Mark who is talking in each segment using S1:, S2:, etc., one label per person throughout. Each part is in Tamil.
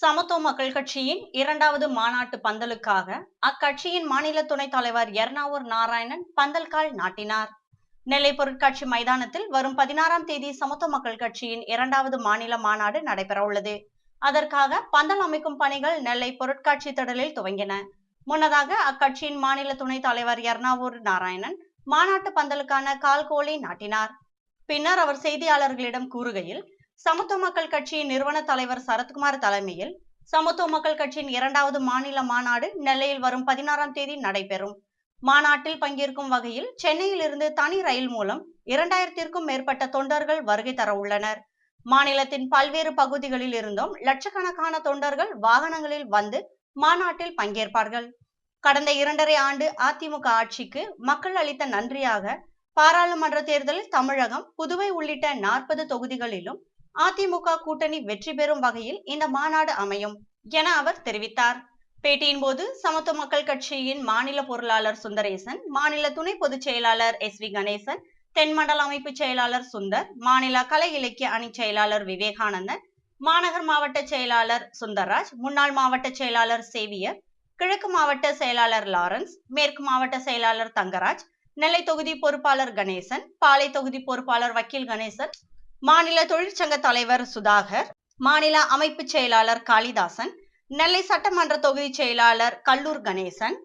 S1: சமத்துவ மக்கள் கட்சியின் இரண்டாவது மாநாட்டு பந்தலுக்காக அக்கட்சியின் மாநில துணைத் தலைவர் எர்ணாவூர் நாராயணன் பந்தல்கால் நாட்டினார். நெல்லை பொருட்காட்சி மைதானத்தில் வரும் பதினாறாம் தேதி சமத்துவ மக்கள் கட்சியின் இரண்டாவது மாநில மாநாடு நடைபெற உள்ளது. அதற்காக பந்தல் அமைக்கும் பணிகள் நெல்லை பொருட்காட்சி திடலில் துவங்கின. முன்னதாக அக்கட்சியின் மாநில துணைத் தலைவர் எர்ணாவூர் நாராயணன் மாநாட்டு பந்தலுக்கான கால்கோலை நாட்டினார். பின்னர் அவர் செய்தியாளர்களிடம் கூறுகையில் சமத்துவ மக்கள் கட்சியின் நிறுவன தலைவர் சரத்குமார் தலைமையில் சமத்துவ மக்கள் கட்சியின் இரண்டாவது மாநில மாநாடு நெல்லையில் வரும் பதினாறாம் தேதி நடைபெறும். மாநாட்டில் பங்கேற்கும் வகையில் சென்னையில் இருந்து தனி ரயில் மூலம் இரண்டாயிரத்திற்கும் மேற்பட்ட தொண்டர்கள் வருகை தர உள்ளனர். மாநிலத்தின் பல்வேறு பகுதிகளில் இருந்தும் லட்சக்கணக்கான தொண்டர்கள் வாகனங்களில் வந்து மாநாட்டில் பங்கேற்பார்கள். கடந்த இரண்டரை ஆண்டு அதிமுக ஆட்சிக்கு மக்கள் அளித்த நன்றியாக பாராளுமன்ற தேர்தலில் தமிழகம் புதுவை உள்ளிட்ட நாற்பது தொகுதிகளிலும் அதிமுக கூட்டணி வெற்றி பெறும் வகையில் இந்த மாநாடு அமையும் என அவர் தெரிவித்தார். பேட்டியின் போது சமத்துவ மக்கள் கட்சியின் மாநில பொருளாளர் சுந்தரேசன் மாநில துணை பொதுச் செயலாளர் எஸ் வி கணேசன் தென்மண்டல அமைப்பு செயலாளர் சுந்தர் மாநில கலை இலக்கிய அணி செயலாளர் விவேகானந்தன் மாநகர் மாவட்ட செயலாளர் சுந்தர்ராஜ் முன்னாள் மாவட்ட செயலாளர் சேவியர் கிழக்கு மாவட்ட செயலாளர் லாரன்ஸ் மேற்கு மாவட்ட செயலாளர் தங்கராஜ் நெல்லை தொகுதி பொறுப்பாளர் கணேசன் பாலை தொகுதி பொறுப்பாளர் வக்கீல் கணேசன் மாநில தொழிற்சங்க தலைவர் சுதாகர் மாநில அமைப்பு செயலாளர் காளிதாசன் நெல்லை சட்டமன்ற தொகுதி செயலாளர் கல்லூர் கணேசன்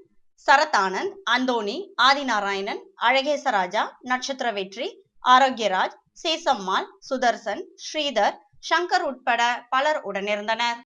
S1: சரத்தானந்த் அந்தோணி ஆதிநாராயணன் அழகேசராஜா நட்சத்திர வெற்றி ஆரோக்கியராஜ் சேசம்மாள் சுதர்சன் ஸ்ரீதர் சங்கர் உட்பட பலர் உடனிருந்தனர்.